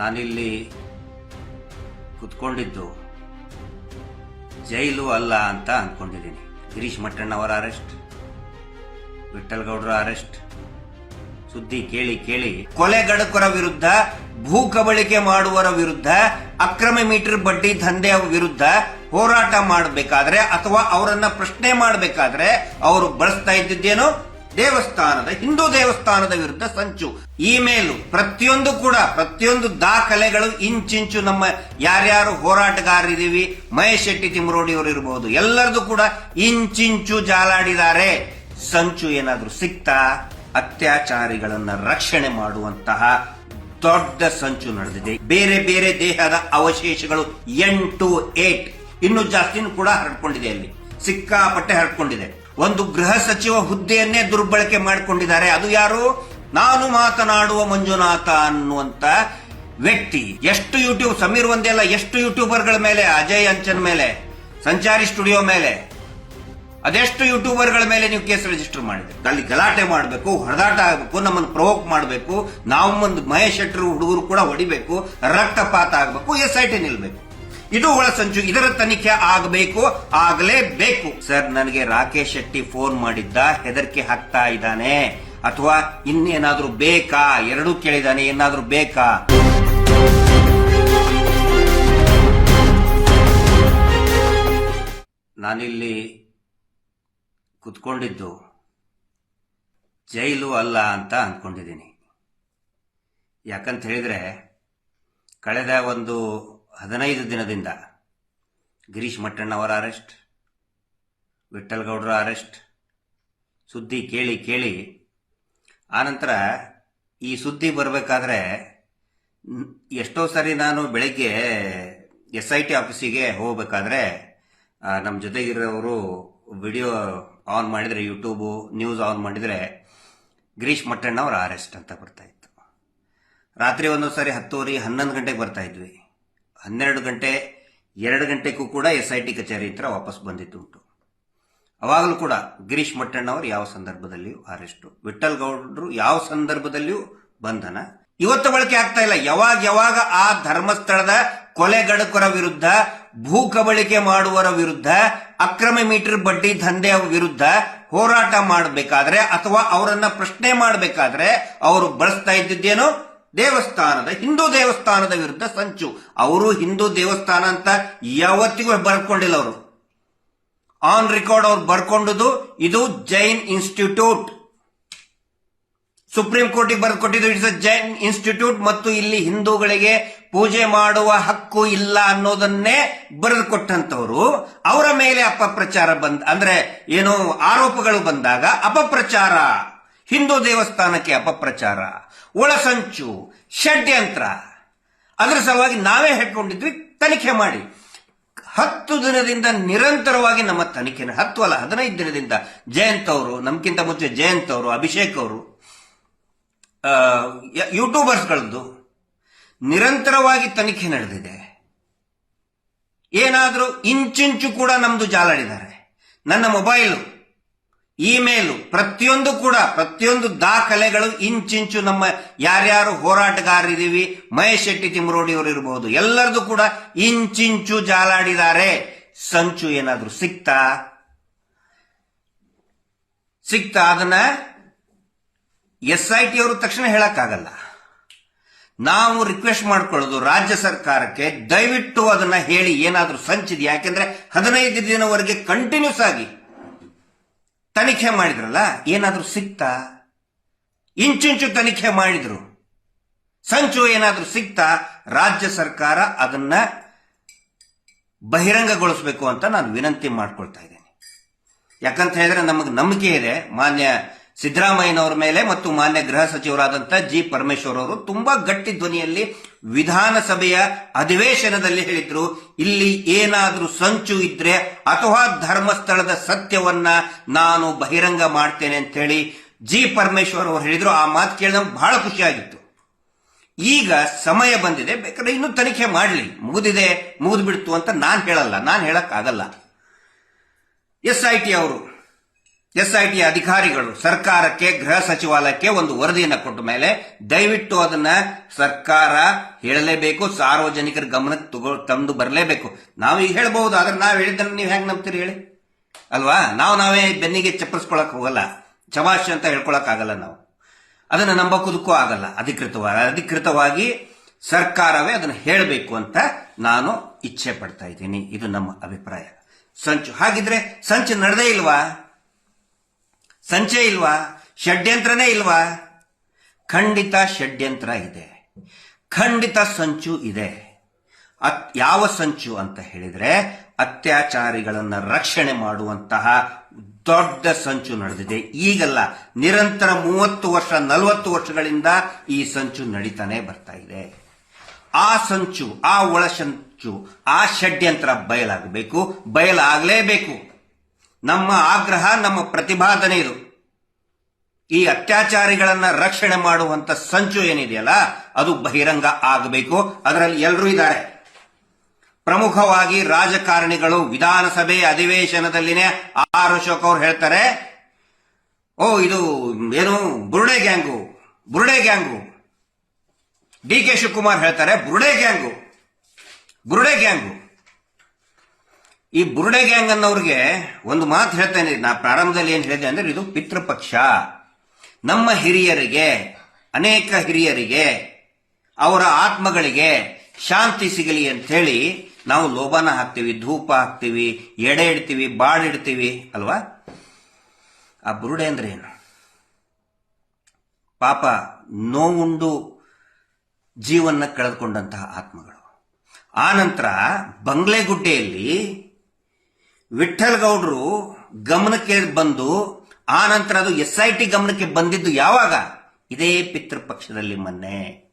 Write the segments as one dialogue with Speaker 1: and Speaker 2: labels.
Speaker 1: ನಾನಿಲ್ಲಿ ಕುತ್ಕೊಂಡಿದ್ದು ಜೈಲು ಅಲ್ಲ ಅಂತ ಅಂದ್ಕೊಂಡಿದ್ದೀನಿ ಗಿರೀಶ್ ಮಟ್ಟಣ್ಣವರ ಅರೆಸ್ಟ್ ವಿಠಲ್ಗೌಡರ ಅರೆಸ್ಟ್, ಸುದ್ದಿ ಕೇಳಿ ಕೇಳಿ. ಕೊಲೆಗಡಕರ ವಿರುದ್ಧ, ಭೂ ಕಬಳಿಕೆ ಮಾಡುವರ ವಿರುದ್ಧ, ಅಕ್ರಮ ಮೀಟರ್ ಬಡ್ಡಿ ದಂಧೆಯ ವಿರುದ್ಧ ಹೋರಾಟ ಮಾಡಬೇಕಾದ್ರೆ ಅಥವಾ ಅವರನ್ನ ಪ್ರಶ್ನೆ ಮಾಡಬೇಕಾದ್ರೆ ಅವರು ಬಳಸ್ತಾ ಇದ್ದಿದ್ದೇನು? ದೇವಸ್ಥಾನದ, ಹಿಂದೂ ದೇವಸ್ಥಾನದ ವಿರುದ್ಧ ಸಂಚು. ಇಮೇಲು, ಪ್ರತಿಯೊಂದು ಕೂಡ, ಪ್ರತಿಯೊಂದು ದಾಖಲೆಗಳು ಇಂಚಿಂಚು ನಮ್ಮ ಯಾರ್ಯಾರು ಹೋರಾಟಗಾರರಿದ್ದೀವಿ, ಮಹೇಶ್ ಶೆಟ್ಟಿ ತಿಮರೋಡಿ ಅವರು ಇರಬಹುದು ಎಲ್ಲರದು ಕೂಡ ಇಂಚಿಂಚು ಜಾಲಾಡಿದ್ದಾರೆ. ಸಂಚು ಏನಾದ್ರೂ ಸಿಕ್ತಾ? ಅತ್ಯಾಚಾರಿಗಳನ್ನ ರಕ್ಷಣೆ ಮಾಡುವಂತಹ ದೊಡ್ಡ ಸಂಚು ನಡೆದಿದೆ. ಬೇರೆ ಬೇರೆ ದೇಹದ ಅವಶೇಷಗಳು ಎಂಟು, ಏಟ್, ಇನ್ನು ಜಾಸ್ತಿನೂ ಕೂಡ ಹರಡ್ಕೊಂಡಿದೆ ಅಲ್ಲಿ. ಸಿಕ್ಕಾಪಟ್ಟೆ ಹರಡ್ಕೊಂಡಿದೆ. ಒಂದು ಗೃಹ ಸಚಿವ ಹುದ್ದೆಯನ್ನೇ ದುರ್ಬಳಕೆ ಮಾಡಿಕೊಂಡಿದ್ದಾರೆ. ಅದು ಯಾರು? ನಾನು ಮಾತನಾಡುವ ಮಂಜುನಾಥ ಅನ್ನುವಂತ ವ್ಯಕ್ತಿ. ಎಷ್ಟು ಯೂಟ್ಯೂಬ್, ಸಮೀರ್ ಒಂದೇ ಅಲ್ಲ, ಎಷ್ಟು ಯೂಟ್ಯೂಬರ್ಗಳ ಮೇಲೆ, ಅಜಯ್ ಅಂಚನ್ ಮೇಲೆ, ಸಂಚಾರಿ ಸ್ಟುಡಿಯೋ ಮೇಲೆ, ಅದೆಷ್ಟು ಯೂಟ್ಯೂಬರ್ಗಳ ಮೇಲೆ ನೀವು ಕೇಸ್ ರಿಜಿಸ್ಟರ್ ಮಾಡಿದ್ರೆ? ಅಲ್ಲಿ ಗಲಾಟೆ ಮಾಡಬೇಕು ಹೊಡೆದಾಟ ಆಗಬೇಕು, ನಮ್ಮನ್ನು ಪ್ರವೋಕ್ ಮಾಡಬೇಕು, ನಾವು ಒಂದು ಮಹೇಶ್ ಶೆಟ್ಟರು ಹುಡುಗರು ಕೂಡ ಹೊಡಿಬೇಕು, ರಕ್ತಪಾತ ಆಗಬೇಕು, ಎಸ್ ಐ ಟಿ ನಿಲ್ಬೇಕು. ಇದು ಒಳಸಂಚು ಇದರ ತನಿಖೆ ಆಗಬೇಕು, ಆಗಲೇಬೇಕು. ಸರ್, ನನಗೆ ರಾಕೇಶ್ ಶೆಟ್ಟಿ ಫೋನ್ ಮಾಡಿದ್ದ, ಹೆದರಿಕೆ ಹಾಕ್ತಾ ಇದ್ದಾನೆ. ಅಥವಾ ಇನ್ನೇನಾದ್ರೂ ಬೇಕಾ? ಎರಡೂ ಕೇಳಿದಾನೆ, ಏನಾದ್ರೂ ಬೇಕಾ? ನಾನಿಲ್ಲಿ ಕುತ್ಕೊಂಡಿದ್ದು ಜೈಲು ಅಲ್ಲ ಅಂತ ಅಂದ್ಕೊಂಡಿದ್ದೀನಿ ಯಾಕಂತ ಹೇಳಿದ್ರೆ, ಕಳೆದ ಒಂದು ಹದಿನೈದು ದಿನದಿಂದ ಗಿರೀಶ್ ಮಟ್ಟಣ್ಣವರ ಅರೆಸ್ಟ್ ವಿಠಲ್ಗೌಡರ ಅರೆಸ್ಟ್, ಸುದ್ದಿ ಕೇಳಿ ಕೇಳಿ, ಆನಂತರ ಈ ಸುದ್ದಿ ಬರಬೇಕಾದ್ರೆ ಎಷ್ಟೋ ಸರಿ ನಾನು ಬೆಳಗ್ಗೆ ಎಸ್ ಐ ಟಿ ಆಫೀಸಿಗೆ ಹೋಗಬೇಕಾದ್ರೆ ನಮ್ಮ ಜೊತೆಗಿರೋರು ವಿಡಿಯೋ ಆನ್ ಮಾಡಿದರೆ, ಯೂಟ್ಯೂಬು ನ್ಯೂಸ್ ಆನ್ ಮಾಡಿದರೆ ಗಿರೀಶ್ ಮಟ್ಟಣ್ಣ ಅವರ ಅರೆಸ್ಟ್ ಅಂತ ಬರ್ತಾ ಇತ್ತು. ರಾತ್ರಿ ಒಂದೊಂದು ಸಾರಿ ಹತ್ತುವರೆ ಹನ್ನೊಂದು ಗಂಟೆಗೆ ಬರ್ತಾ ಇದ್ವಿ. ಹನ್ನೆರಡು ಗಂಟೆ, ಎರಡು ಗಂಟೆಗೂ ಕೂಡ ಎಸ್ ಐ ಟಿ ಕಚೇರಿ ಹತ್ರ ವಾಪಸ್ ಬಂದಿದ್ದುಂಟು. ಅವಾಗಲೂ ಕೂಡ ಗಿರೀಶ್ ಮಟ್ಟಣ್ಣ ಅವರು ಯಾವ ಸಂದರ್ಭದಲ್ಲಿಯೂ ಅರೆಸ್ಟು. ವಿಠಲ್ ಗೌಡ್ರು ಯಾವ ಸಂದರ್ಭದಲ್ಲಿಯೂ ಬಂಧನ. ಇವತ್ತು ಬಳಕೆ ಆಗ್ತಾ ಇಲ್ಲ. ಯಾವಾಗ ಯಾವಾಗ ಆ ಧರ್ಮಸ್ಥಳದ ಕೊಲೆಗಡಕರ ವಿರುದ್ಧ, ಭೂ ಕಬಳಿಕೆ ಮಾಡುವರ ವಿರುದ್ಧ, ಅಕ್ರಮ ಮೀಟರ್ ಬಡ್ಡಿ ದಂಧೆಯ ವಿರುದ್ಧ ಹೋರಾಟ ಮಾಡಬೇಕಾದ್ರೆ ಅಥವಾ ಅವರನ್ನ ಪ್ರಶ್ನೆ ಮಾಡಬೇಕಾದ್ರೆ ಅವರು ಬಳಸ್ತಾ ಇದ್ದಿದ್ದೇನು ದೇವಸ್ಥಾನದ, ಹಿಂದೂ ದೇವಸ್ಥಾನದ ವಿರುದ್ಧ ಸಂಚು. ಅವರು ಹಿಂದೂ ದೇವಸ್ಥಾನ ಅಂತ ಯಾವತ್ತಿಗೂ ಬರ್ಕೊಂಡಿಲ್ಲ ಅವರು. ಆನ್ ರೆಕಾರ್ಡ್ ಅವ್ರು ಬರ್ಕೊಂಡುದು ಇದು ಜೈನ್ ಇನ್ಸ್ಟಿಟ್ಯೂಟ್. ಸುಪ್ರೀಂ ಕೋರ್ಟಿಗೆ ಬರೆದುಕೊಟ್ಟಿದ್ದು ಇಟ್ಸ್ ಅ ಜೈನ್ ಇನ್ಸ್ಟಿಟ್ಯೂಟ್ ಮತ್ತು ಇಲ್ಲಿ ಹಿಂದೂಗಳಿಗೆ ಪೂಜೆ ಮಾಡುವ ಹಕ್ಕು ಇಲ್ಲ ಅನ್ನೋದನ್ನೇ ಬರೆದು ಕೊಟ್ಟಂತವರು ಅವರ ಮೇಲೆ ಅಪಪ್ರಚಾರ ಬಂದ, ಅಂದ್ರೆ ಏನು ಆರೋಪಗಳು ಬಂದಾಗ ಅಪಪ್ರಚಾರ. ಹಿಂದೂ ದೇವಸ್ಥಾನಕ್ಕೆ ಅಪಪ್ರಚಾರ ಒಳಸಂಚು ಷಡ್ಯಂತ್ರ. ಅದರ ಸಲುವಾಗಿ ನಾವೇ ಹೇಳ್ಕೊಂಡಿದ್ವಿ, ತನಿಖೆ ಮಾಡಿ. ಹತ್ತು ದಿನದಿಂದ ನಿರಂತರವಾಗಿ ನಮ್ಮ ತನಿಖೆ ಹತ್ತು ಅಲ್ಲ, ಹದಿನೈದು ದಿನದಿಂದ ಜಯಂತ್ ಅವರು ನಮ್ಗಿಂತ ಮುಂಚೆ ಜಯಂತ್ ಅವರು, ಅಭಿಷೇಕ್ ಅವರು ಯೂಟ್ಯೂಬರ್ಸ್ಗಳದ್ದು ನಿರಂತರವಾಗಿ ತನಿಖೆ ನಡೆದಿದೆ. ಏನಾದರೂ ಇಂಚಿಂಚು ಕೂಡ ನಮ್ದು ಜಾಲಾಡಿದ್ದಾರೆ ನನ್ನ ಮೊಬೈಲು ಇಮೇಲು, ಪ್ರತಿಯೊಂದು ಕೂಡ, ಪ್ರತಿಯೊಂದು ದಾಖಲೆಗಳು ಇಂಚಿಂಚು ನಮ್ಮ ಯಾರ್ಯಾರು ಹೋರಾಟಗಾರರಿದ್ದೀವಿ, ಮಹೇಶ್ ಶೆಟ್ಟಿ ತಿಮರೋಡಿ ಅವರು ಇರಬಹುದು ಎಲ್ಲರದು ಕೂಡ ಇಂಚಿಂಚು ಜಾಲಾಡಿದ್ದಾರೆ. ಸಂಚು ಏನಾದ್ರೂ ಸಿಕ್ತಾ? ಸಿಕ್ತಾ? ಅದನ್ನ ಎಸ್ ಐ ಟಿ ಅವರು ತಕ್ಷಣ ಹೇಳಕ್ಕಾಗಲ್ಲ. ನಾವು ರಿಕ್ವೆಸ್ಟ್ ಮಾಡ್ಕೊಳ್ಳೋದು ರಾಜ್ಯ ಸರ್ಕಾರಕ್ಕೆ, ದಯವಿಟ್ಟು ಅದನ್ನ ಹೇಳಿ ಏನಾದ್ರೂ ಸಂಚಿದೆ ಯಾಕೆಂದ್ರೆ ಹದಿನೈದು ದಿನವರೆಗೆ ಕಂಟಿನ್ಯೂಸ್ ಆಗಿ ತನಿಖೆ ಮಾಡಿದ್ರಲ್ಲ, ಏನಾದರೂ ಸಿಕ್ತಾ? ಇಂಚಿಂಚು ತನಿಖೆ ಮಾಡಿದ್ರು. ಸಂಚು ಏನಾದರೂ ಸಿಕ್ತಾ? ರಾಜ್ಯ ಸರ್ಕಾರ ಅದನ್ನ ಬಹಿರಂಗಗೊಳಿಸಬೇಕು ಅಂತ ನಾನು ವಿನಂತಿ ಮಾಡ್ಕೊಳ್ತಾ ಇದ್ದೇನೆ. ಯಾಕಂತ ಹೇಳಿದ್ರೆ ನಮಗೆ ನಂಬಿಕೆ ಇದೆ. ಮಾನ್ಯ ಸಿದ್ದರಾಮಯ್ಯನವರ ಮೇಲೆ ಮತ್ತು ಮಾನ್ಯ ಗೃಹ ಸಚಿವರಾದಂತಹ ಜಿ ಪರಮೇಶ್ವರ್ ಅವರು ತುಂಬಾ ಗಟ್ಟಿ ಧ್ವನಿಯಲ್ಲಿ ವಿಧಾನಸಭೆಯ ಅಧಿವೇಶನದಲ್ಲಿ ಹೇಳಿದ್ರು, ಇಲ್ಲಿ ಏನಾದರೂ ಸಂಚು ಇದ್ರೆ ಅಥವಾ ಧರ್ಮಸ್ಥಳದ ಸತ್ಯವನ್ನ ನಾನು ಬಹಿರಂಗ ಮಾಡ್ತೇನೆ ಅಂತ ಹೇಳಿ ಜಿ ಪರಮೇಶ್ವರ್ ಅವರು ಹೇಳಿದ್ರು. ಆ ಮಾತು ಕೇಳಿದ ಬಹಳ ಖುಷಿಯಾಗಿತ್ತು ಈಗ ಸಮಯ ಬಂದಿದೆ, ಬೇಕಾದ್ರೆ ಇನ್ನೂ ತನಿಖೆ ಮಾಡಲಿ. ಮುಗಿದಿದೆ, ಮುಗಿದ್ಬಿಡ್ತು ಅಂತ ನಾನು ಹೇಳಲ್ಲ. ನಾನು ಹೇಳಕ್ ಆಗಲ್ಲ ಎಸ್ ಐ ಟಿ ಅವರು ಎಸ್ ಐ ಟಿ ಅಧಿಕಾರಿಗಳು ಸರ್ಕಾರಕ್ಕೆ, ಗೃಹ ಸಚಿವಾಲಯಕ್ಕೆ ಒಂದು ವರದಿಯನ್ನು ಕೊಟ್ಟ ಮೇಲೆ ದಯವಿಟ್ಟು ಅದನ್ನ ಸರ್ಕಾರ ಹೇಳಲೇಬೇಕು, ಸಾರ್ವಜನಿಕರ ಗಮನಕ್ಕೆ ತಗೋ, ತಂದು ಬರಲೇಬೇಕು. ನಾವು ಈಗ ಹೇಳ್ಬಹುದು, ಆದ್ರೆ ನಾವು ಹೇಳಿದ್ದನ್ನು ನೀವು ಹೆಂಗ್ ನಂಬ್ತೀರಿ ಹೇಳಿ? ಅಲ್ವಾ? ನಾವು ನಾವೇ ಬೆನ್ನಿಗೆ ಚಪ್ಪರಿಸ್ಕೊಳಕ್ ಹೋಗಲ್ಲ. ಚಮಾಷ್ ಅಂತ ಹೇಳ್ಕೊಳಕ್ ಆಗಲ್ಲ ನಾವು. ಅದನ್ನು ನಂಬಕುದಕ್ಕೂ ಆಗಲ್ಲ. ಅಧಿಕೃತವಾಗಿ ಅಧಿಕೃತವಾಗಿ ಸರ್ಕಾರವೇ ಅದನ್ನು ಹೇಳಬೇಕು ಅಂತ ನಾನು ಇಚ್ಛೆ ಪಡ್ತಾ ಇದ್ದೀನಿ. ಇದು ನಮ್ಮ ಅಭಿಪ್ರಾಯ. ಸಂಚು, ಹಾಗಿದ್ರೆ ಸಂಚು ನಡೆದೇ ಇಲ್ವಾ? ಸಂಚೆ ಇಲ್ವಾ? ಷಡ್ಯಂತ್ರನೇ ಇಲ್ವಾ? ಖಂಡಿತ ಷಡ್ಯಂತ್ರ ಇದೆ. ಖಂಡಿತ ಸಂಚು ಇದೆ. ಯಾವ ಸಂಚು ಅಂತ ಹೇಳಿದ್ರೆ ಅತ್ಯಾಚಾರಿಗಳನ್ನ ರಕ್ಷಣೆ ಮಾಡುವಂತಹ ದೊಡ್ಡ ಸಂಚು ನಡೆದಿದೆ. ಈಗಲ್ಲ ನಿರಂತರ ಮೂವತ್ತು ವರ್ಷ, ನಲವತ್ತು ವರ್ಷಗಳಿಂದ ಈ ಸಂಚು ನಡೀತಾನೆ ಬರ್ತಾ ಇದೆ. ಆ ಸಂಚು, ಆ ಒಳ ಸಂಚು, ಆ ಷಡ್ಯಂತ್ರ ಬಯಲಾಗಬೇಕು. ಬಯಲಾಗಲೇಬೇಕು. ನಮ್ಮ ಆಗ್ರಹ, ನಮ್ಮ ಪ್ರತಿಭಾದನೆ ಇದು. ಈ ಅತ್ಯಾಚಾರಿಗಳನ್ನ ರಕ್ಷಣೆ ಮಾಡುವಂತ ಸಂಚು ಏನಿದೆಯಲ್ಲ, ಅದು ಬಹಿರಂಗ ಆಗಬೇಕು. ಅದರಲ್ಲಿ ಎಲ್ಲರೂ ಇದ್ದಾರೆ. ಪ್ರಮುಖವಾಗಿ ರಾಜಕಾರಣಿಗಳು ವಿಧಾನಸಭೆ ಅಧಿವೇಶನದಲ್ಲಿನೇ ಆರ್ ಅಶೋಕ್ ಅವ್ರು ಹೇಳ್ತಾರೆ, ಓ, ಇದು ಏನು, ಬುರುಡೆ ಗ್ಯಾಂಗು ಬುರುಡೆ ಗ್ಯಾಂಗು. ಡಿ ಕೆ ಶಿವಕುಮಾರ್ ಹೇಳ್ತಾರೆ, ಬುರುಡೆ ಗ್ಯಾಂಗು ಬುರುಡೆ ಗ್ಯಾಂಗು. ಈ ಬುರುಡೆ ಗ್ಯಾಂಗ್ ಅನ್ನೋರಿಗೆ ಒಂದು ಮಾತು ಹೇಳ್ತೇನೆ. ನಾ ಪ್ರಾರಂಭದಲ್ಲಿ ಏನು ಹೇಳಿದೆ ಅಂದ್ರೆ ಇದು ಪಿತೃಪಕ್ಷ. ನಮ್ಮ ಹಿರಿಯರಿಗೆ, ಅನೇಕ ಹಿರಿಯರಿಗೆ, ಅವರ ಆತ್ಮಗಳಿಗೆ ಶಾಂತಿ ಸಿಗಲಿ ಅಂತ ಹೇಳಿ ನಾವು ಲೋಬಾನ ಹಾಕ್ತೀವಿ, ಧೂಪ ಹಾಕ್ತೀವಿ, ಎಡೆ ಇಡ್ತೀವಿ ಬಾಡಿಡ್ತೀವಿ ಅಲ್ವಾ? ಆ ಬುರುಡೆ ಅಂದ್ರೆ ಏನು? ಪಾಪ ನೋವುಂಡು ಜೀವನ ಕಳೆದುಕೊಂಡಂತಹ ಆತ್ಮಗಳು. ಆ ನಂತರ ಬಂಗ್ಲೆಗುಡ್ಡೆಯಲ್ಲಿ ವಿಠಲ್ ಗೌಡ್ರು ಗಮನಕ್ಕೆ ಬಂದು, ಆ ನಂತರ ಅದು ಎಸ್ ಐ ಟಿ ಗಮನಕ್ಕೆ ಬಂದಿದ್ದು ಯಾವಾಗ? ಇದೇ ಪಿತೃಪಕ್ಷದಲ್ಲಿ ಮೊನ್ನೆ.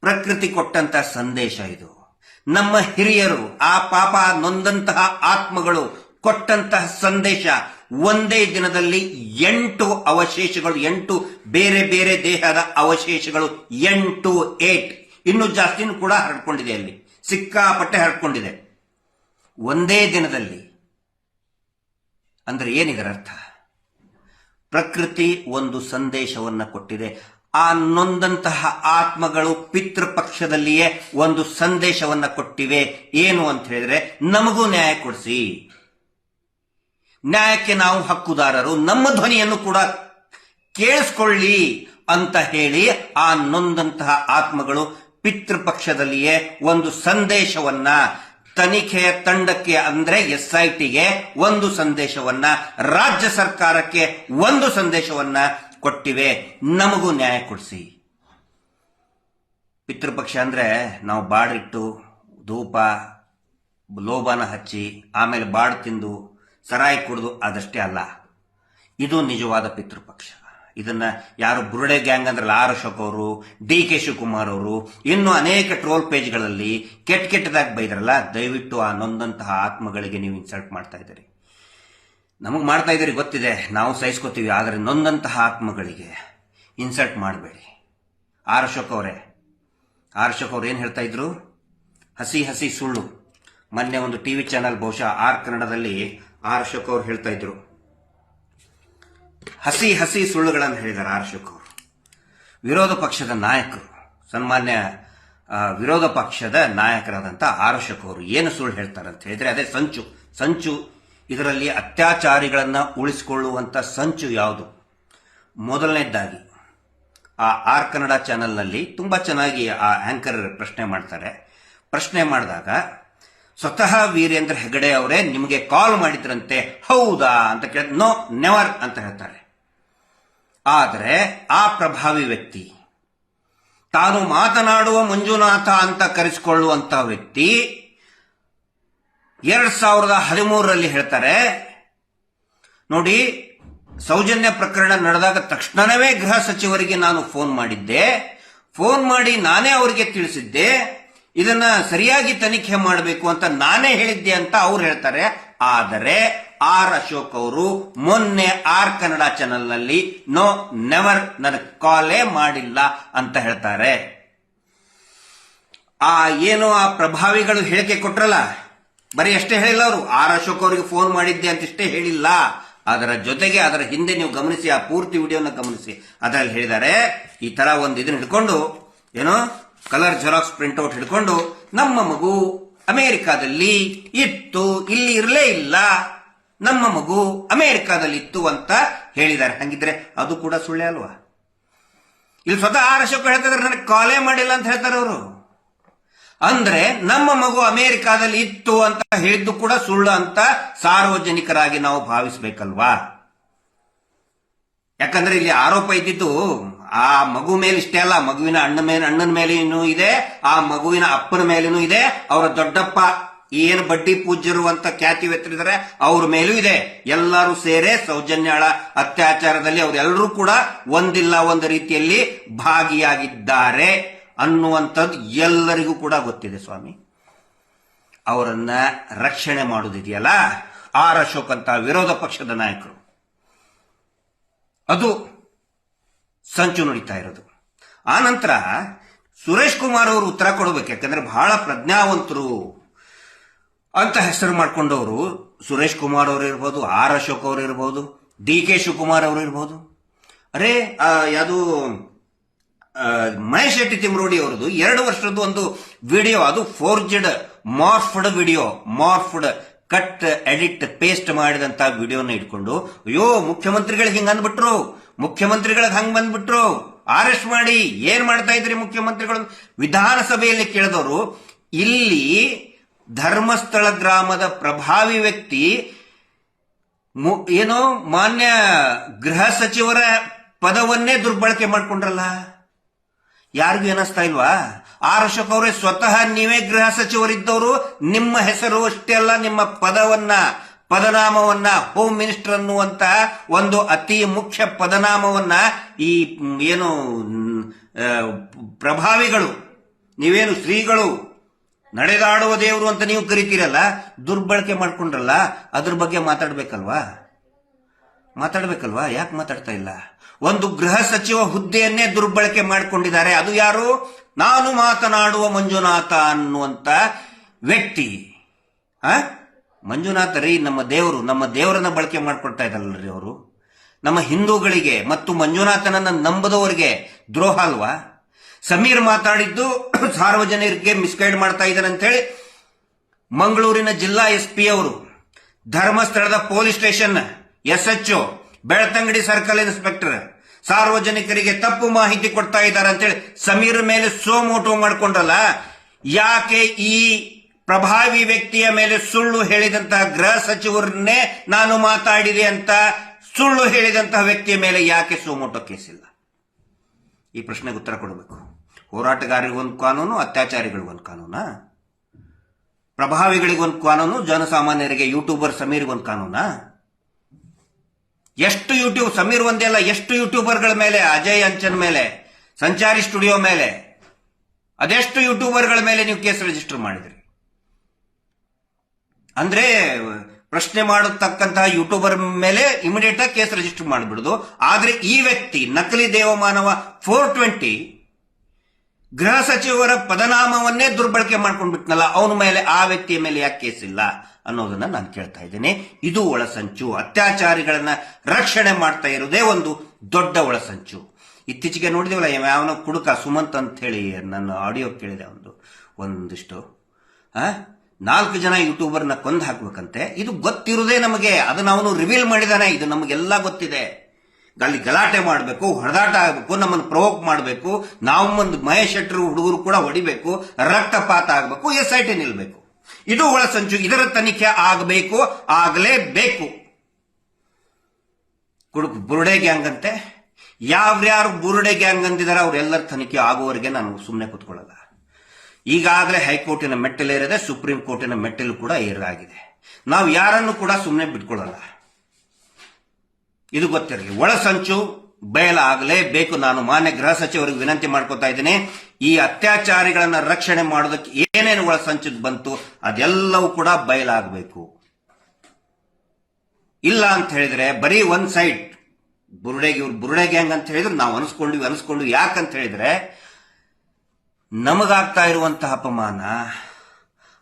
Speaker 1: ಪ್ರಕೃತಿ ಕೊಟ್ಟಂತ ಸಂದೇಶ ಇದು. ನಮ್ಮ ಹಿರಿಯರು, ಆ ಪಾಪ ನೊಂದಂತಹ ಆತ್ಮಗಳು ಕೊಟ್ಟಂತಹ ಸಂದೇಶ ಒಂದೇ ದಿನದಲ್ಲಿ ಎಂಟು ಅವಶೇಷಗಳು, ಎಂಟು ಬೇರೆ ಬೇರೆ ದೇಹದ ಅವಶೇಷಗಳು, ಎಂಟು ಏಟ್. ಇನ್ನು ಜಾಸ್ತಿನೂ ಕೂಡ ಹರಡ್ಕೊಂಡಿದೆ ಅಲ್ಲಿ. ಸಿಕ್ಕಾಪಟ್ಟೆ ಹರಡ್ಕೊಂಡಿದೆ. ಒಂದೇ ದಿನದಲ್ಲಿ. ಅಂದ್ರೆ ಏನಿದರ ಅರ್ಥ ಪ್ರಕೃತಿ ಒಂದು ಸಂದೇಶವನ್ನ ಕೊಟ್ಟಿದೆ. ಆ ನೊಂದಂತಹ ಆತ್ಮಗಳು ಪಿತೃಪಕ್ಷದಲ್ಲಿಯೇ ಒಂದು ಸಂದೇಶವನ್ನ ಕೊಟ್ಟಿವೆ. ಏನು ಅಂತ ಹೇಳಿದ್ರೆ, ನಮಗೂ ನ್ಯಾಯ ಕೊಡಿಸಿ. ನ್ಯಾಯಕ್ಕೆ ನಾವು ಹಕ್ಕುದಾರರು. ನಮ್ಮ ಧ್ವನಿಯನ್ನು ಕೂಡ ಕೇಳಿಸ್ಕೊಳ್ಳಿ ಅಂತ ಹೇಳಿ ಆ ನೊಂದಂತಹ ಆತ್ಮಗಳು ಪಿತೃಪಕ್ಷದಲ್ಲಿಯೇ ಒಂದು ಸಂದೇಶವನ್ನ ತನಿಖೆಯ ತಂಡಕ್ಕೆ ಅಂದ್ರೆ ಎಸ್ ಐ ಟಿಗೆ ಒಂದು ಸಂದೇಶವನ್ನ, ರಾಜ್ಯ ಸರ್ಕಾರಕ್ಕೆ ಒಂದು ಸಂದೇಶವನ್ನ ಕೊಟ್ಟಿವೆ. ನಮಗೂ ನ್ಯಾಯ ಕೊಡಿಸಿ. ಪಿತೃಪಕ್ಷ ಅಂದ್ರೆ ನಾವು ಬಾಡಿಟ್ಟು, ಧೂಪ ಲೋಬಾನ ಹಚ್ಚಿ, ಆಮೇಲೆ ಬಾಡು ತಿಂದು, ಸರಾಯಿ ಕುಡಿದು ಅದಷ್ಟೇ ಅಲ್ಲ. ಇದು ನಿಜವಾದ ಪಿತೃಪಕ್ಷ. ಇದನ್ನ ಯಾರು ಬುರುಡೆ ಗ್ಯಾಂಗ್ ಅಂದ್ರಲ್ಲ ಆರ್ ಅಶೋಕ್ ಅವರು, ಡಿ ಕೆ ಶಿವಕುಮಾರ್ ಅವರು, ಇನ್ನು ಅನೇಕ ಟ್ರೋಲ್ ಪೇಜ್ಗಳಲ್ಲಿ ಕೆಟ್ಟ ಕೆಟ್ಟದಾಗಿ ಬೈದ್ರಲ್ಲ, ದಯವಿಟ್ಟು ಆ ನೊಂದಂತಹ ಆತ್ಮಗಳಿಗೆ ನೀವು ಇನ್ಸಲ್ಟ್ ಮಾಡ್ತಾ ಇದ್ದೀರಿ. ನಮಗೆ ಮಾಡ್ತಾ ಇದ್ದೀರಿ ಗೊತ್ತಿದೆ, ನಾವು ಸಹಿಸ್ಕೋತೀವಿ, ಆದರೆ ನೊಂದಂತಹ ಆತ್ಮಗಳಿಗೆ ಇನ್ಸಲ್ಟ್ ಮಾಡಬೇಡಿ. ಆರ್ ಅಶೋಕ್ ಅವರೇ, ಆರ್ ಅಶೋಕ್ ಅವ್ರು ಏನು ಹೇಳ್ತಾ ಇದ್ರು? ಹಸಿ ಹಸಿ ಸುಳ್ಳು. ಮೊನ್ನೆ ಒಂದು ಟಿವಿ ಚಾನೆಲ್ ಬಹುಶಃ ಆರ್ ಕನ್ನಡದಲ್ಲಿ ಆರ್ ಅಶೋಕ್ ಅವ್ರು ಹೇಳ್ತಾ ಇದ್ರು. ಹಸಿ ಹಸಿ ಸುಳ್ಳುಗಳನ್ನು ಹೇಳಿದ್ದಾರೆ ಆರ್ ವಿರೋಧ ಪಕ್ಷದ ನಾಯಕರು, ಸನ್ಮಾನ್ಯ ವಿರೋಧ ಪಕ್ಷದ ನಾಯಕರಾದಂಥ ಆರ್ ಅವರು ಏನು ಸುಳ್ಳು ಹೇಳ್ತಾರೆ ಅಂತ ಹೇಳಿದ್ರೆ ಅದೇ ಸಂಚು. ಸಂಚು ಇದರಲ್ಲಿ ಅತ್ಯಾಚಾರಿಗಳನ್ನು ಉಳಿಸಿಕೊಳ್ಳುವಂಥ ಸಂಚು ಯಾವುದು? ಮೊದಲನೇದಾಗಿ, ಆ ಆರ್ ಕನ್ನಡ ಚಾನೆಲ್ನಲ್ಲಿ ತುಂಬ ಚೆನ್ನಾಗಿ ಆ ಆ್ಯಂಕರ್ ಪ್ರಶ್ನೆ ಮಾಡ್ತಾರೆ. ಪ್ರಶ್ನೆ ಮಾಡಿದಾಗ ಸ್ವತಃ ವೀರೇಂದ್ರ ಹೆಗಡೆ ಅವರೇ ನಿಮಗೆ ಕಾಲ್ ಮಾಡಿದ್ರಂತೆ, ಹೌದಾ ಅಂತ ಕೇಳಿದ ನೋ ನೆವರ್ ಅಂತ ಹೇಳ್ತಾರೆ. ಆದರೆ ಆ ಪ್ರಭಾವಿ ವ್ಯಕ್ತಿ, ತಾನು ಮಾತನಾಡುವ ಮಂಜುನಾಥ ಅಂತ ಕರೆಸಿಕೊಳ್ಳುವಂತ ವ್ಯಕ್ತಿ, ಎರಡ್ ಸಾವಿರದ ಹದಿಮೂರರಲ್ಲಿ ಹೇಳ್ತಾರೆ, ನೋಡಿ, ಸೌಜನ್ಯ ಪ್ರಕರಣ ನಡೆದಾಗ ತಕ್ಷಣವೇ ಗೃಹ ಸಚಿವರಿಗೆ ನಾನು ಫೋನ್ ಮಾಡಿದ್ದೆ. ಫೋನ್ ಮಾಡಿ ನಾನೇ ಅವರಿಗೆ ತಿಳಿಸಿದ್ದೆ. ಇದನ್ನ ಸರಿಯಾಗಿ ತನಿಖೆ ಮಾಡಬೇಕು ಅಂತ ನಾನೇ ಹೇಳಿದ್ದೆ ಅಂತ ಅವ್ರು ಹೇಳ್ತಾರೆ. ಆದರೆ ಆರ್ ಅಶೋಕ್ ಅವರು ಮೊನ್ನೆ ಆರ್ ಕನ್ನಡ ಚಾನೆಲ್ನಲ್ಲಿ ನೋ, ನೆವರ್ ನನ್ನ ಕಾಲೇ ಮಾಡಿಲ್ಲ ಅಂತ ಹೇಳ್ತಾರೆ. ಆ ಏನು ಆ ಪ್ರಭಾವಿಗಳು ಹೇಳಿಕೆ ಕೊಟ್ರಲ್ಲ? ಬರೀ ಅಷ್ಟೇ ಹೇಳಿಲ್ಲ ಅವರು. ಆರ್ ಅಶೋಕ್ ಅವರಿಗೆ ಫೋನ್ ಮಾಡಿದ್ದೆ ಅಂತ ಇಷ್ಟೇ ಹೇಳಿಲ್ಲ. ಅದರ ಜೊತೆಗೆ ಅದರ ಹಿಂದೆ ನೀವು ಗಮನಿಸಿ, ಆ ಪೂರ್ತಿ ವಿಡಿಯೋನ ಗಮನಿಸಿ. ಅದರಲ್ಲಿ ಹೇಳಿದ್ದಾರೆ, ಈ ತರ ಒಂದು ಇದನ್ನ ಹಿಡ್ಕೊಂಡು, ಏನೋ? ಕಲರ್ ಜೆರಾಕ್ಸ್ ಪ್ರಿಂಟ್ಔಟ್ ಹಿಡ್ಕೊಂಡು ನಮ್ಮ ಮಗು ಅಮೆರಿಕಾದಲ್ಲಿ ಇತ್ತು, ಇಲ್ಲಿ ಇರಲೇ ಇಲ್ಲ. ನಮ್ಮ ಮಗು ಅಮೆರಿಕಾದಲ್ಲಿ ಇತ್ತು ಅಂತ ಹೇಳಿದ್ದಾರೆ. ಹಂಗಿದ್ರೆ ಅದು ಕೂಡ ಸುಳ್ಳೆ ಅಲ್ವಾ? ಇಲ್ಲಿ ಸ್ವತಃ ಆರ್ ಅಶೋಕ್ ಹೇಳ್ತಿದ್ರೆ ನನಗೆ ಕಾಲೇ ಮಾಡಿಲ್ಲ ಅಂತ ಹೇಳ್ತಾರೆ ಅವರು. ಅಂದ್ರೆ ನಮ್ಮ ಮಗು ಅಮೆರಿಕಾದಲ್ಲಿ ಇತ್ತು ಅಂತ ಹೇಳಿದ್ದು ಕೂಡ ಸುಳ್ಳು ಅಂತ ಸಾರ್ವಜನಿಕರಾಗಿ ನಾವು ಭಾವಿಸ್ಬೇಕಲ್ವಾ? ಯಾಕಂದ್ರೆ ಇಲ್ಲಿ ಆರೋಪ ಇದ್ದಿದ್ದು ಆ ಮಗು ಮೇಲೆ ಇಷ್ಟೇ ಅಲ್ಲ, ಮಗುವಿನ ಅಣ್ಣ ಮೇಲೆ, ಅಣ್ಣನ ಮೇಲೇನೂ ಇದೆ, ಆ ಮಗುವಿನ ಅಪ್ಪನ ಮೇಲೇನೂ ಇದೆ, ಅವರ ದೊಡ್ಡಪ್ಪ ಏನು ಬಡ್ಡಿ ಪೂಜ್ಯರು ಅಂತ ಖ್ಯಾತಿ ವ್ಯಕ್ತರಿದ್ದಾರೆ, ಅವ್ರ ಮೇಲೂ ಇದೆ. ಎಲ್ಲರೂ ಸೇರೆ ಸೌಜನ್ಯಾಳ ಅತ್ಯಾಚಾರದಲ್ಲಿ ಅವರೆಲ್ಲರೂ ಕೂಡ ಒಂದಿಲ್ಲ ಒಂದು ರೀತಿಯಲ್ಲಿ ಭಾಗಿಯಾಗಿದ್ದಾರೆ ಅನ್ನುವಂಥದ್ದು ಎಲ್ಲರಿಗೂ ಕೂಡ ಗೊತ್ತಿದೆ ಸ್ವಾಮಿ. ಅವರನ್ನ ರಕ್ಷಣೆ ಮಾಡುವುದಿದೆಯಲ್ಲ ಆರ್ ಅಶೋಕ್ ಅಂತ ವಿರೋಧ ಪಕ್ಷದ ನಾಯಕರು. ಅದು ಸಂಚು ನಡೀತಾ ಇರೋದು. ಆ ನಂತರ ಸುರೇಶ್ ಕುಮಾರ್ ಅವರು ಉತ್ತರ ಕೊಡಬೇಕು. ಯಾಕಂದ್ರೆ ಬಹಳ ಪ್ರಜ್ಞಾವಂತರು ಅಂತ ಹೆಸರು ಮಾಡ್ಕೊಂಡವರು ಸುರೇಶ್ ಕುಮಾರ್ ಅವರು ಇರ್ಬೋದು, ಆರ್ ಅಶೋಕ್ ಅವರು ಇರ್ಬೋದು, ಡಿ ಕೆ ಶಿವಕುಮಾರ್ ಅವರು ಇರ್ಬೋದು. ಅರೇ ಯಾವುದು ಮಹೇಶ್ ಶೆಟ್ಟಿ ತಿಮ್ರೋಡಿ ಅವರದು ಎರಡು ವರ್ಷದ ಒಂದು ವಿಡಿಯೋ, ಅದು forged morphed video morphed cut edit paste ಮಾಡಿದಂತ ವಿಡಿಯೋನ ಇಟ್ಕೊಂಡು, ಅಯ್ಯೋ, ಮುಖ್ಯಮಂತ್ರಿಗಳಿಗೆ ಹಿಂಗ ಅಂದ್ಬಿಟ್ರು. ಮುಖ್ಯಮಂತ್ರಿಗಳಿಗೆ ಹಂಗ್ ಬಂದ್ಬಿಟ್ರು. ಅರೆಸ್ಟ್ ಮಾಡಿ, ಏನ್ ಮಾಡ್ತಾ ಇದ್ರಿ ಮುಖ್ಯಮಂತ್ರಿಗಳು? ವಿಧಾನಸಭೆಯಲ್ಲಿ ಕೇಳಿದವರು, ಇಲ್ಲಿ ಧರ್ಮಸ್ಥಳ ಗ್ರಾಮದ ಪ್ರಭಾವಿ ವ್ಯಕ್ತಿ ಏನೋ, ಮಾನ್ಯ ಗೃಹ ಸಚಿವರ ಪದವನ್ನೇ ದುರ್ಬಳಕೆ ಮಾಡ್ಕೊಂಡ್ರಲ್ಲ? ಯಾರಿಗೂ ಏನಿಸ್ತಾ ಇಲ್ವಾ? ಆರ್ ಅಶೋಕ್ ಅವರೇ ಸ್ವತಃ ನೀವೇ ಗೃಹ ಸಚಿವರಿದ್ದವರು, ನಿಮ್ಮ ಹೆಸರು ಅಷ್ಟೇ ಅಲ್ಲ, ನಿಮ್ಮ ಪದವನ್ನ ಪದನಾಮವನ್ನ ಹೋಮ್ ಮಿನಿಸ್ಟರ್ ಅನ್ನುವಂತ ಒಂದು ಅತಿ ಮುಖ್ಯ ಪದನಾಮವನ್ನ ಈ ಏನು ಪ್ರಭಾವಿಗಳು, ನೀವೇನು ಶ್ರೀಗಳು ನಡೆದಾಡುವ ದೇವರು ಅಂತ ನೀವು ಕರಿತೀರಲ್ಲ, ದುರ್ಬಳಕೆ ಮಾಡ್ಕೊಂಡ್ರಲ್ಲ, ಅದ್ರ ಬಗ್ಗೆ ಮಾತಾಡ್ಬೇಕಲ್ವಾ? ಮಾತಾಡ್ಬೇಕಲ್ವಾ? ಯಾಕೆ ಮಾತಾಡ್ತಾ ಇಲ್ಲ? ಒಂದು ಗೃಹ ಸಚಿವ ಹುದ್ದೆಯನ್ನೇ ದುರ್ಬಳಕೆ ಮಾಡಿಕೊಂಡಿದ್ದಾರೆ, ಅದು ಯಾರು? ನಾನು ಮಾತನಾಡುವ ಮಂಜುನಾಥ ಅನ್ನುವಂತ ವ್ಯಕ್ತಿ. ಆ? ಮಂಜುನಾಥ ರೀ, ನಮ್ಮ ದೇವರು, ನಮ್ಮ ದೇವರನ್ನ ಬಳಕೆ ಮಾಡಿಕೊಡ್ತಾ ಇದ್ದಲ್ರಿ ಅವರು. ನಮ್ಮ ಹಿಂದೂಗಳಿಗೆ ಮತ್ತು ಮಂಜುನಾಥನನ್ನ ನಂಬದವರಿಗೆ ದ್ರೋಹ ಅಲ್ವಾ? ಸಮೀರ್ ಮಾತಾಡಿದ್ದು ಸಾರ್ವಜನಿಕರಿಗೆ ಮಿಸ್ಗೈಡ್ ಮಾಡ್ತಾ ಇದ್ದಾರೆ ಅಂತ ಹೇಳಿ ಮಂಗಳೂರಿನ ಜಿಲ್ಲಾ ಎಸ್ ಪಿ ಅವರು, ಧರ್ಮಸ್ಥಳದ police station S H Belthangady circle inspector, ಸಾರ್ವಜನಿಕರಿಗೆ ತಪ್ಪು ಮಾಹಿತಿ ಕೊಡ್ತಾ ಇದ್ದಾರೆ ಅಂತೇಳಿ ಸಮೀರ್ ಮೇಲೆ ಸೋಮೋಟೋ ಮಾಡಿಕೊಂಡ್ರಲ್ಲ, ಯಾಕೆ ಈ ಪ್ರಭಾವಿ ವ್ಯಕ್ತಿಯ ಮೇಲೆ ಸುಳ್ಳು ಹೇಳಿದಂತಹ ಗೃಹ ಸಚಿವರನ್ನೇ ನಾನು ಮಾತಾಡಿದೆ ಅಂತ ಸುಳ್ಳು ಹೇಳಿದಂತಹ ವ್ಯಕ್ತಿಯ ಮೇಲೆ ಯಾಕೆ ಸೋಮೋಟೋ ಕೇಸಿಲ್ಲ? ಈ ಪ್ರಶ್ನೆಗೆ ಉತ್ತರ ಕೊಡಬೇಕು. ಹೋರಾಟಗಾರರಿಗೊಂದು ಕಾನೂನು ಅತ್ಯಾಚಾರಿಗಳಿಗೊಂದು ಕಾನೂನಾ? ಪ್ರಭಾವಿಗಳಿಗೊಂದು ಕಾನೂನು, ಜನಸಾಮಾನ್ಯರಿಗೆ, ಯೂಟ್ಯೂಬರ್ ಸಮೀರ್ಗೊಂದು ಕಾನೂನಾ? ಎಷ್ಟು ಯೂಟ್ಯೂಬ್, ಸಮೀರ್ ಒಂದೇ ಅಲ್ಲ, ಎಷ್ಟು ಯೂಟ್ಯೂಬರ್ಗಳ ಮೇಲೆ, ಅಜಯ್ ಅಂಚನ್ ಮೇಲೆ, ಸಂಚಾರಿ ಸ್ಟುಡಿಯೋ ಮೇಲೆ, ಅದೆಷ್ಟು ಯೂಟ್ಯೂಬರ್ಗಳ ಮೇಲೆ ನೀವು ಕೇಸ್ ರಿಜಿಸ್ಟರ್ ಮಾಡಿದ್ರಿ? ಅಂದ್ರೆ, ಪ್ರಶ್ನೆ ಮಾಡತಕ್ಕಂತಹ ಯೂಟ್ಯೂಬರ್ ಮೇಲೆ ಇಮಿಡಿಯೇಟ್ ಆಗಿ ಕೇಸ್ ರಿಜಿಸ್ಟರ್ ಮಾಡಿಬಿಡುದು. ಆದ್ರೆ ಈ ವ್ಯಕ್ತಿ, ನಕಲಿ ದೇವಮಾನವ ಫೋರ್ ಟ್ವೆಂಟಿ ಗೃಹ ಸಚಿವರ ಪದನಾಮವನ್ನೇ ದುರ್ಬಳಕೆ ಮಾಡ್ಕೊಂಡ್ಬಿಟ್ನಲ್ಲ, ಅವನ ಮೇಲೆ, ಆ ವ್ಯಕ್ತಿಯ ಮೇಲೆ ಯಾಕೆ ಕೇಸ್ ಇಲ್ಲ ಅನ್ನೋದನ್ನ ನಾನು ಕೇಳ್ತಾ ಇದ್ದೇನೆ. ಇದು ಒಳಸಂಚು. ಅತ್ಯಾಚಾರಿಗಳನ್ನ ರಕ್ಷಣೆ ಮಾಡ್ತಾ ಇರೋದೇ ಒಂದು ದೊಡ್ಡ ಒಳಸಂಚು. ಇತ್ತೀಚೆಗೆ ನೋಡಿದೇವಲ್ಲ ಯಾವನೋ ಕುಡುಕ ಸುಮಂತ್ ಅಂತ ಹೇಳಿ, ನನ್ನ ಆಡಿಯೋ ಕೇಳಿದೆ ಒಂದು. ಒಂದಿಷ್ಟು, ಆ? ನಾಲ್ಕು ಜನ ಯೂಟ್ಯೂಬರ್ನ ಕೊಂದು ಹಾಕ್ಬೇಕಂತೆ, ಇದು ಗೊತ್ತಿರೋದೇ ನಮಗೆ, ಅದನ್ನ ಅವನು ರಿವೀಲ್ ಮಾಡಿದಾನೆ, ಇದು ನಮಗೆಲ್ಲ ಗೊತ್ತಿದೆ. ಅಲ್ಲಿ ಗಲಾಟೆ ಮಾಡಬೇಕು, ಹೊಡೆದಾಟ ಆಗಬೇಕು, ನಮ್ಮನ್ನು ಪ್ರವೋಕ್ ಮಾಡಬೇಕು, ನಾವು ಒಂದು ಮಹೇಶ್ ಶೆಟ್ಟರು ಹುಡುಗರು ಕೂಡ ಹೊಡಿಬೇಕು, ರಕ್ತಪಾತ ಆಗಬೇಕು ಎಸ್ ಐ ಟಿ ನಿಲ್ಬೇಕು. ಇದು ಒಳಸಂಚು ಇದರ ತನಿಖೆ ಆಗಬೇಕು ಆಗಲೇಬೇಕು ಕುಡುಕು ಬುರುಡೆ ಗ್ಯಾಂಗ್ ಅಂತೆ. ಯಾವ್ಯಾರು ಬುರುಡೆ ಗ್ಯಾಂಗ್ ಅಂದಿದಾರೆ, ಅವರೆಲ್ಲರ ತನಿಖೆ ಆಗುವವರೆಗೆ ನಾನು ಸುಮ್ಮನೆ ಕೂತ್ಕೊಳ್ಳಲ್ಲ. ಈಗಾಗಲೇ ಹೈಕೋರ್ಟಿನ ಮೆಟ್ಟಲೇರಿದೆ, ಸುಪ್ರೀಂ ಕೋರ್ಟಿನ ಮೆಟ್ಟಲು ಕೂಡ ಏರಾಗಿದೆ ನಾವು ಯಾರನ್ನು ಕೂಡ ಸುಮ್ಮನೆ ಬಿಟ್ಕೊಳ್ಳಲ್ಲ. ಇದು ಗೊತ್ತಿರಲಿ. ಒಳಸಂಚು ಬಯಲಾಗಲೇಬೇಕು ನಾನು ಮಾನ್ಯ ಗೃಹ ಸಚಿವರಿಗೆ ವಿನಂತಿ ಮಾಡ್ಕೊತಾ ಇದ್ದೀನಿ. ಈ ಅತ್ಯಾಚಾರಿಗಳನ್ನ ರಕ್ಷಣೆ ಮಾಡೋದಕ್ಕೆ ಏನೇನು ಒಳಸಂಚು ಬಂತು, ಅದೆಲ್ಲವೂ ಕೂಡ ಬಯಲಾಗಬೇಕು ಇಲ್ಲ ಅಂತ ಹೇಳಿದ್ರೆ ಬರೀ ಒಂದ್ ಸೈಡ್, ಬುರುಡೆಗೆ ಇವ್ರು ಬುರುಡೆ ಗ್ಯಾಂಗ್ ಅಂತ ಹೇಳಿದ್ರು, ನಾವು ಅನಿಸ್ಕೊಂಡ್ವಿ ಅನಿಸ್ಕೊಂಡ್ವಿ. ಯಾಕಂತ ಹೇಳಿದ್ರೆ ನಮಗಾಗ್ತಾ ಇರುವಂತಹ ಅಪಮಾನ,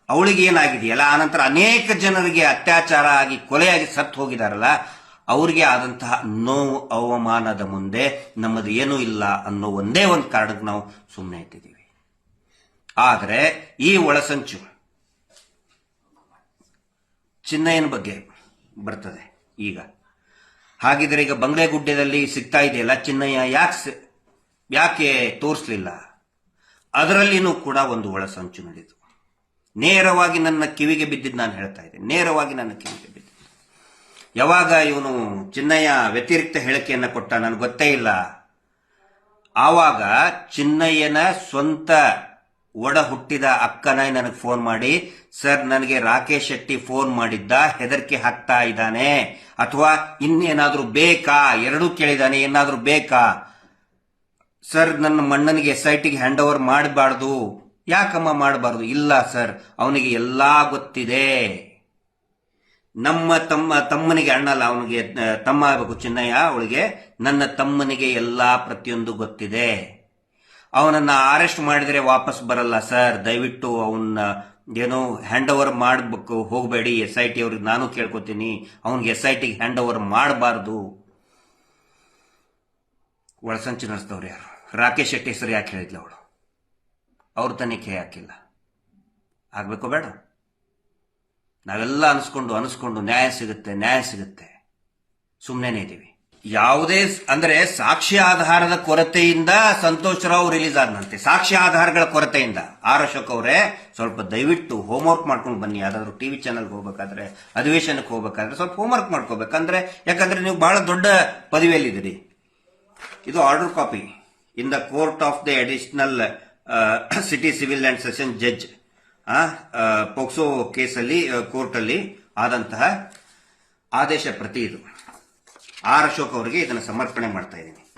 Speaker 1: ಅವಳಿಗೆ ಏನಾಗಿದೆಯಲ್ಲ ಆನಂತರ ಅನೇಕ ಜನರಿಗೆ ಅತ್ಯಾಚಾರ ಆಗಿ ಕೊಲೆಯಾಗಿ ಸತ್ತು ಹೋಗಿದಾರಲ್ಲ, ಅವರಿಗೆ ಆದಂತಹ ನೋವು, ಅವಮಾನದ ಮುಂದೆ ನಮ್ಮದು ಏನೂ ಇಲ್ಲ ಅನ್ನೋ ಒಂದೇ ಒಂದು ಕಾರಣಕ್ಕೆ ನಾವು ಸುಮ್ಮನೆ ಇಟ್ಟಿದ್ದೀವಿ. ಆದರೆ ಈ ಒಳಸಂಚು ಚಿನ್ನಯ್ಯನ ಬಗ್ಗೆ ಬರ್ತದೆ ಈಗ. ಹಾಗಿದ್ರೆ ಈಗ ಬಂಗ್ಲೆಗುಡ್ಡದಲ್ಲಿ ಸಿಗ್ತಾ ಇದೆಯಲ್ಲ, ಚಿನ್ನಯ್ಯ ಯಾಕೆ ಯಾಕೆ ತೋರಿಸ್ಲಿಲ್ಲ? ಅದರಲ್ಲಿನೂ ಕೂಡ ಒಂದು ಒಳಸಂಚು ನಡೆಯಿತು ನೇರವಾಗಿ ನನ್ನ ಕಿವಿಗೆ ಬಿದ್ದಿದ್ದು ನಾನು ಹೇಳ್ತಾ ಇದ್ದೆ. ನೇರವಾಗಿ ನನ್ನ ಕಿವಿಗೆ ಬಿದ್ದಿದ್ದು. ಯಾವಾಗ ಇವನು ಚಿನ್ನಯ್ಯ ವ್ಯತಿರಿಕ್ತ ಹೇಳಿಕೆಯನ್ನು ಕೊಟ್ಟ ನನಗೆ ಗೊತ್ತೇ ಇಲ್ಲ. ಆವಾಗ ಚಿನ್ನಯ್ಯನ ಸ್ವಂತ ಒಡ ಹುಟ್ಟಿದ ಅಕ್ಕನ ನನಗೆ ಫೋನ್ ಮಾಡಿ, ಸರ್, ನನಗೆ ರಾಕೇಶ್ ಶೆಟ್ಟಿ ಫೋನ್ ಮಾಡಿದ್ದ, ಹೆದರಿಕೆ ಹಾಕ್ತಾ ಇದ್ದಾನೆ. ಅಥವಾ ಇನ್ನೇನಾದ್ರೂ ಬೇಕಾ? ಎರಡೂ ಕೇಳಿದಾನೆ ಏನಾದ್ರೂ ಬೇಕಾ? ಸರ್, ನನ್ನ ಮಣ್ಣನಿಗೆ ಎಸ್ ಐ ಟಿಗೆ ಹ್ಯಾಂಡ್ ಓವರ್ ಮಾಡಬಾರ್ದು. ಯಾಕಮ್ಮ ಮಾಡಬಾರ್ದು? ಇಲ್ಲ, ಸರ್. ಅವನಿಗೆ ಎಲ್ಲಾ ಗೊತ್ತಿದೆ. ನಮ್ಮ ತಮ್ಮ, ತಮ್ಮನಿಗೆ ಅಣ್ಣಲ್ಲ, ಅವನಿಗೆ ತಮ್ಮ ಆಗಬೇಕು ಚಿನ್ನಯ್ಯ ಅವಳಿಗೆ. ನನ್ನ ತಮ್ಮನಿಗೆ ಎಲ್ಲಾ ಪ್ರತಿಯೊಂದು ಗೊತ್ತಿದೆ. ಅವನನ್ನ ಅರೆಸ್ಟ್ ಮಾಡಿದ್ರೆ ವಾಪಸ್ ಬರಲ್ಲ, ಸರ್. ದಯವಿಟ್ಟು ಅವನ್ನ, ಏನೋ ಹ್ಯಾಂಡ್ ಓವರ್ ಮಾಡಬೇಕು, ಹೋಗಬೇಡಿ. ಎಸ್ ಐ ಟಿ ಅವ್ರಿಗೆ ನಾನು ಕೇಳ್ಕೊತೀನಿ. ಅವನಿಗೆ ಎಸ್ ಐ ಟಿಗೆ ಹ್ಯಾಂಡ್ ಓವರ್ ಮಾಡಬಾರ್ದು. ಒಳಸಂಚು ಯಾರು? ರಾಕೇಶ್ ಶೆಟ್ಟಿ ಹೆಸರು ಯಾಕೆ ಹೇಳಿದ್ಲು ಅವಳು? ಅವ್ರ ತನಿಖೆ ಯಾಕಿಲ್ಲ ಆಗಬೇಕು ಬೇಡ. ನಾವೆಲ್ಲ ಅನ್ಸ್ಕೊಂಡು ಅನಿಸ್ಕೊಂಡು ನ್ಯಾಯ ಸಿಗುತ್ತೆ ನ್ಯಾಯ ಸಿಗುತ್ತೆ. ಸುಮ್ಮನೆ ಇದ್ದೀವಿ ಯಾವುದೇ ಅಂದ್ರೆ ಸಾಕ್ಷಿ ಆಧಾರದ ಕೊರತೆಯಿಂದ ಸಂತೋಷ್ ರಾವ್ ರಿಲೀಸ್ ಆದನಂತೆ. ಸಾಕ್ಷಿ ಆಧಾರಗಳ ಕೊರತೆಯಿಂದ. ಆರ್ ಅಶೋಕ್ ಅವರೇ, ಸ್ವಲ್ಪ ದಯವಿಟ್ಟು ಹೋಮ್ವರ್ಕ್ ಮಾಡ್ಕೊಂಡು ಬನ್ನಿ. ಯಾವ್ದಾದ್ರು ಟಿವಿ ಚಾನಲ್ಗೆ ಹೋಗ್ಬೇಕಾದ್ರೆ, ಅಧಿವೇಶನಕ್ಕೆ ಹೋಗ್ಬೇಕಾದ್ರೆ ಸ್ವಲ್ಪ ಹೋಮ್ವರ್ಕ್ ಮಾಡ್ಕೋಬೇಕಂದ್ರೆ, ಯಾಕಂದ್ರೆ ನೀವು ಬಹಳ ದೊಡ್ಡ ಪದವಿಯಲ್ಲಿದ್ದೀರಿ. ಇದು order copy in the court of the additional city civil and session judge POCSO ಕೇಸಲ್ಲಿ ಕೋರ್ಟ್ ಅಲ್ಲಿ ಆದಂತಹ ಆದೇಶ ಪ್ರತಿ ಇದು. ಆರ್ ಅಶೋಕ್ ಅವರಿಗೆ ಇದನ್ನು ಸಮರ್ಪಣೆ ಮಾಡ್ತಾ ಇದ್ದೀನಿ.